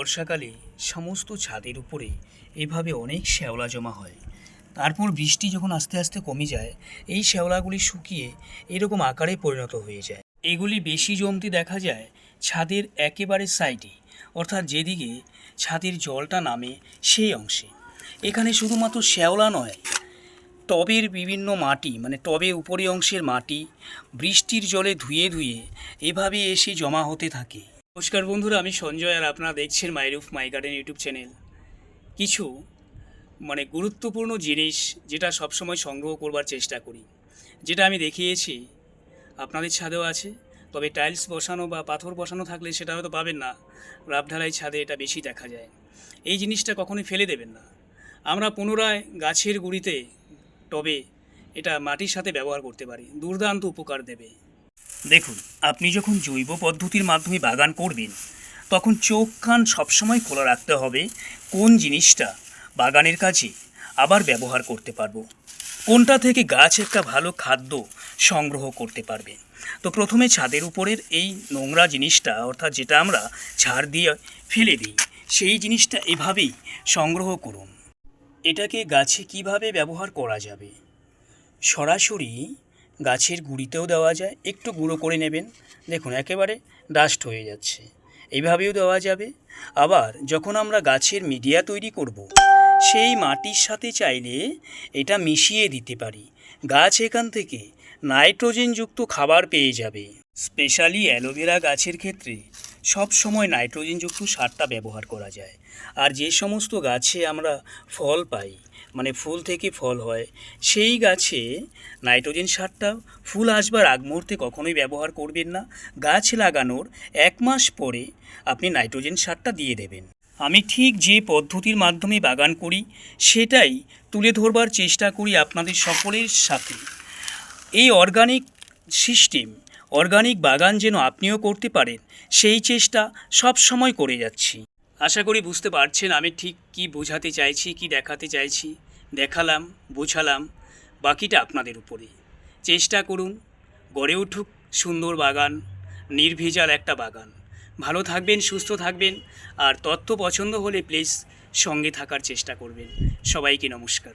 বর্ষাকালে সমস্ত ছাদের উপরে এভাবে অনেক শ্যাওলা জমা হয়। তারপর বৃষ্টি যখন আস্তে আস্তে কমে যায়, এই শ্যাওলাগুলি শুকিয়ে এরকম আকারে পরিণত হয়ে যায়। এগুলি বেশি জমতে দেখা যায় ছাদের একেবারে সাইডে, অর্থাৎ যেদিকে ছাদের জলটা নামে সেই অংশে। এখানে শুধুমাত্র শ্যাওলা নয়, টবের বিভিন্ন মাটি মানে টবের উপরি অংশের মাটি বৃষ্টির জলে ধুয়ে ধুয়ে এভাবে এসে জমা হতে থাকে। নমস্কার বন্ধুরা, আমি সঞ্জয় আর আপনারা দেখছেন my roof my garden YouTube channel. কিছু মানে গুরুত্বপূর্ণ জিনিস যেটা সবসময় সংগ্রহ করবার চেষ্টা করি। যেটা আমি দেখিয়েছি, আপনাদের ছাদেও আছে, তবে টাইলস বসানো বা পাথর বসানো থাকলে সেটা হয়তো পাবেন না। রাব ঢালাই ছাদে এটা বেশি দেখা যায়। এই জিনিসটা কখনোই ফেলে দেবেন না। আমরা পুনরায় গাছের গুঁড়িতে, টবে এটা মাটির সাথে ব্যবহার করতে পারি। দুর্দান্ত উপকার দেবে। দেখুন, আপনি যখন জৈব পদ্ধতির মাধ্যমে বাগান করবেন, তখন চোখ কান সবসময় খোলা রাখতে হবে কোন জিনিসটা বাগানের কাজে আবার ব্যবহার করতে পারব। কোনটা থেকে গাছ একটা ভালো খাদ্য সংগ্রহ করতে পারবে। তো প্রথমে ছাদের উপরের এই নোংরা জিনিসটা, অর্থাৎ যেটা আমরা ছাড় দিয়ে ফেলে দিই, সেই জিনিসটা এভাবেই সংগ্রহ করুন। এটাকে গাছে কীভাবে ব্যবহার করা যাবে? সরাসরি গাছের গুঁড়িতেও দেওয়া যায়, একটু গুঁড়ো করে নেবেন। দেখুন, একেবারে ডাস্ট হয়ে যাচ্ছে। এইভাবেও দেওয়া যাবে। আবার যখন আমরা গাছের মিডিয়া তৈরি করব। সেই মাটির সাথে চাইলে এটা মিশিয়ে দিতে পারি। গাছ এখান থেকে নাইট্রোজেনযুক্ত খাবার পেয়ে যাবে। স্পেশালি অ্যালোভেরা গাছের ক্ষেত্রে সব সময় নাইট্রোজেনযুক্ত সারটা ব্যবহার করা যায়। আর যে সমস্ত গাছে আমরা ফল পাই মানে ফুল থেকে ফল হয়, সেই গাছে নাইট্রোজেন সারটা ফুল আসবার আগ মুহূর্তে কখনোই ব্যবহার করবেন না। গাছ লাগানোর এক মাস পরে আপনি নাইট্রোজেন সারটা দিয়ে দেবেন। আমি ঠিক যে পদ্ধতির মাধ্যমে বাগান করি, সেটাই তুলে ধরবার চেষ্টা করি আপনাদের সকলের সাথে। এই অর্গানিক সিস্টেম অর্গানিক বাগান যেন আপনিও করতে পারেন, সেই চেষ্টা সব সময় করে যাচ্ছি। আশা করি বুঝতে পারছেন আমি ঠিক কি বোঝাতে চাইছি, কি দেখাতে চাইছি। দেখালাম, বোঝালাম, বাকিটা আপনাদের উপরে। চেষ্টা করুন, গড়ে উঠুক সুন্দর বাগান, নির্ভেজাল একটা বাগান। ভালো থাকবেন, সুস্থ থাকবেন, আর তথ্য পছন্দ হলে প্লিজ সঙ্গে থাকার চেষ্টা করবেন। সবাইকে নমস্কার।